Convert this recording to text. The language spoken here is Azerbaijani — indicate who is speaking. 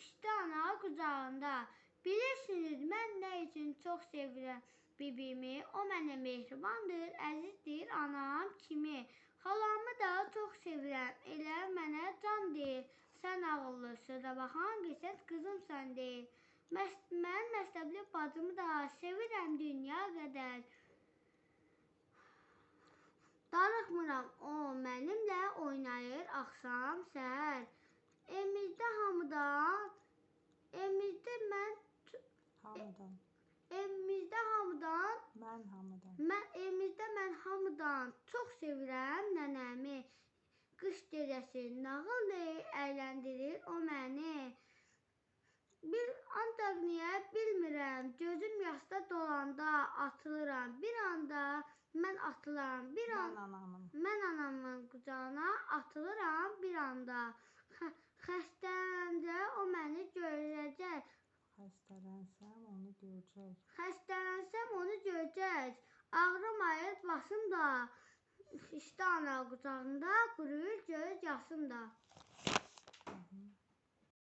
Speaker 1: İşte ana qucağında. Bilirsiniz mən nə üçün çox sevirəm bibimi. O mənə mehribandır, əzizdir anam kimi. Xalamı da çox sevirəm. Elə mənə can deyir. Sən ağıllı, sözə baxan qəşəng qızımsan deyir. Məs mən məktəbli bacımı da sevirəm dünya qədər. Darıxmıram, o mənimlə oynayır axşam səhər. Sevirəm nənəmi. Qış gecəsi nağıl deyir, əyləndirir o məni. Bir ancaq niyə bilmirəm, gözüm yaşda dolanda atılıram. Bir anda mən atılaram, bir an
Speaker 2: Mən anamın.
Speaker 1: Mən anamın qucağına atılıram bir anda. Xə- Xəstələndə o məni görəcək.
Speaker 2: Xəstələnsəm onu görəcək.
Speaker 1: Xəstələnsəm onu görəcək. Ağrımayır başım da. İşte ana qucağında quruyur göz yaşım da.